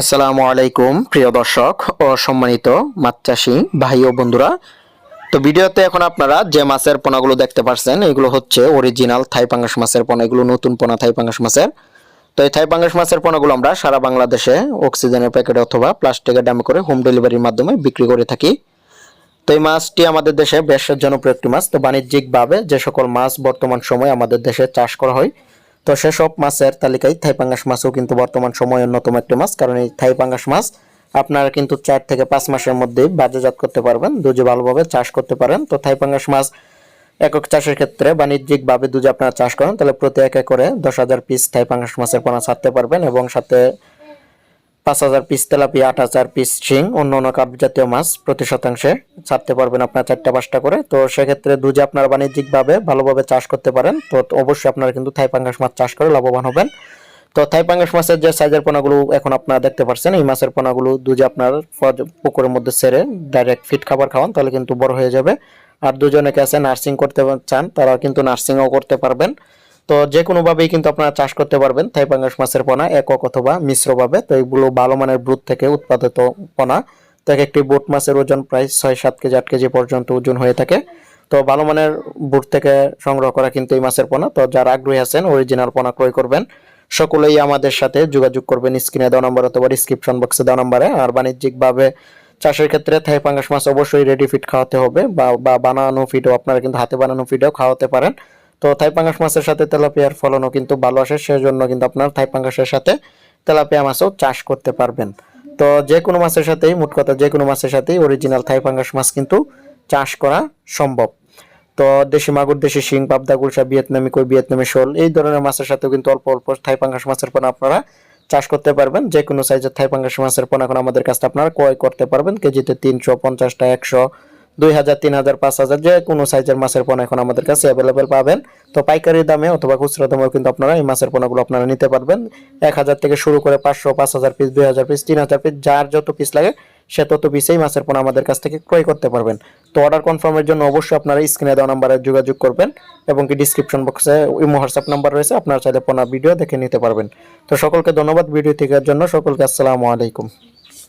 আসসালামু আলাইকুম, প্রিয় দর্শক ও সম্মানিত মাছ চাষি ভাই ও বন্ধুরা। তো ভিডিওতে এখন আপনারা যে মাছের পোনাগুলো দেখতে পাচ্ছেন এগুলো হচ্ছে অরিজিনাল থাই পাঙ্গাস মাছের পোনা, এগুলো নতুন পোনা থাই পাঙ্গাস মাছের। তো এই থাই পাঙ্গাস মাছের পোনাগুলো আমরা সারা বাংলাদেশে অক্সিজেনের প্যাকেটে অথবা প্লাস্টিকের দামে করে হোম ডেলিভারির মাধ্যমে বিক্রি করে থাকি। তো এই মাছটি আমাদের দেশে বেশ জনপ্রিয় একটি মাছ। তো বাণিজ্যিকভাবে যে সকল মাছ বর্তমান সময়ে আমাদের দেশে চাষ করা হয় তো সেসব মাছের তালিকায় থাইপাঙ্গাস মাছও কিন্তু বর্তমান সময় অন্যতম একটি মাছ, কারণ এই থাইপাঙ্গাস মাছ আপনারা কিন্তু চার থেকে পাঁচ মাসের মধ্যে বাজারজাত করতে পারবেন দুজে ভালোভাবে চাষ করতে পারেন। তো থাইপাঙ্গাস মাছ একক চাষের ক্ষেত্রে বাণিজ্যিকভাবে দুজে আপনারা চাষ করেন, তাহলে প্রতি একে করে দশ হাজার পিস থাইপাঙ্গাস মাছের পোনা ছাড়তে পারবেন এবং সাথে পাঁচ হাজার পিস তেলাপিয়া, আট হাজার পিস শিং অন্য অন্য কাপ জাতীয় মাছ প্রতি শতাংশে ছাড়তে পারবেন আপনার চারটা পাঁচটা করে। তো সেক্ষেত্রে দুজে আপনার বাণিজ্যিকভাবে ভালোভাবে চাষ করতে পারেন। তো অবশ্যই আপনারা কিন্তু থাই পাঙ্গাস মাছ চাষ করে লাভবান হবেন। তো থাই পাঙ্গাস মাছের যে সাইজের পোনাগুলো এখন আপনারা দেখতে পাচ্ছেন এই মাছের পোনাগুলো দুজে আপনার পুকুরের মধ্যে সেরে ডাইরেক্ট ফিট খাবার খাওয়ান, তাহলে কিন্তু বড় হয়ে যাবে। আর দুজনে আছে নার্সিং করতে চান তারা কিন্তু নার্সিংও করতে পারবেন। তো যে কোনোভাবেই কিন্তু আপনারা চাষ করতে পারবেন থাই পাঙ্গাস মাছের পোনা, একক অথবা মিশ্রভাবে। তো এগুলো ভালো মানের ব্রুদ থেকে উৎপাদিত পোনা। তো এক একটি বোট মাছের ওজন প্রায় ছয় সাত কেজি, আট কেজি পর্যন্ত ওজন হয়ে থাকে। তো ভালো মানের বুট থেকে সংগ্রহ করা কিন্তু এই মাছের পোনা। তো যারা আগ্রহী আছেন অরিজিনাল পোনা ক্রয় করবেন। সকলেই আমাদের সাথে যোগাযোগ করবেন স্ক্রিনে দেওয়া নম্বর অথবা ডিসক্রিপশন বক্সে দেওয়া নম্বরে। আর বাণিজ্যিকভাবে চাষের ক্ষেত্রে থাই পাঙ্গাস মাছ অবশ্যই রেডি ফিট খাওয়াতে হবে বা বানানো ফিডও আপনারা কিন্তু হাতে বানানো ফিডও খাওয়াতে পারেন। তো থাই পাঙ্গাস মাছের সাথে তেলাপিয়ার ফলনও কিন্তু ভালো আসে, সেজন্য কিন্তু আপনার থাই পাঙ্গাসের সাথে তেলাপিয়া মাছও চাষ করতে পারবেন। তো যে কোনো মাছের সাথেই, মোট কথা যে কোনো মাছের সাথেই অরিজিনাল থাই পাঙ্গাস মাছ কিন্তু চাষ করা সম্ভব। তো দেশি মাগুর, দেশি শিং, পাবদা, গুলশা, ভিয়েতনামি, কই, ভিয়েতনামি, শোল, এই ধরনের মাছের সাথেও কিন্তু অল্প অল্প থাই পাঙ্গাস মাছের পোনা আপনারা চাষ করতে পারবেন। যে কোনো সাইজের থাই পাঙ্গাস মাছের পোনা এখন আমাদের কাছে আপনারা ক্রয় করতে পারবেন। কেজিতে তিনশো, পঞ্চাশটা, একশো দুই হাজার, তিন হাজার, পাঁচ হাজার, যে কোনো সাইজের মাছের পোনা এখন আমাদের কাছে অ্যাভেলেবেল পাবেন। তো পাইকারি দামে অথবা খুচরা দামেও কিন্তু আপনারা এই মাছের পোনাগুলো আপনারা নিতে পারবেন। এক হাজার থেকে শুরু করে পাঁচশো, পাঁচ হাজার পিস দুই হাজার পিস তিন হাজার পিস যার যত পিস লাগে সে তত পিসেই মাছের পোনা আমাদের কাছ থেকে ক্রয় করতে পারবেন। তো অর্ডার কনফার্মের জন্য অবশ্যই আপনারা স্ক্রিনে দেওয়া নাম্বারে যোগাযোগ করবেন এবং কি ডিসক্রিপশন বক্সে ইমো, হোয়াটসঅ্যাপ নাম্বার রয়েছে, আপনারা চাইলে পোনা ভিডিও দেখে নিতে পারবেন। তো সকলকে ধন্যবাদ ভিডিও থেকে জন্য। সকলকে আসসালামু আলাইকুম।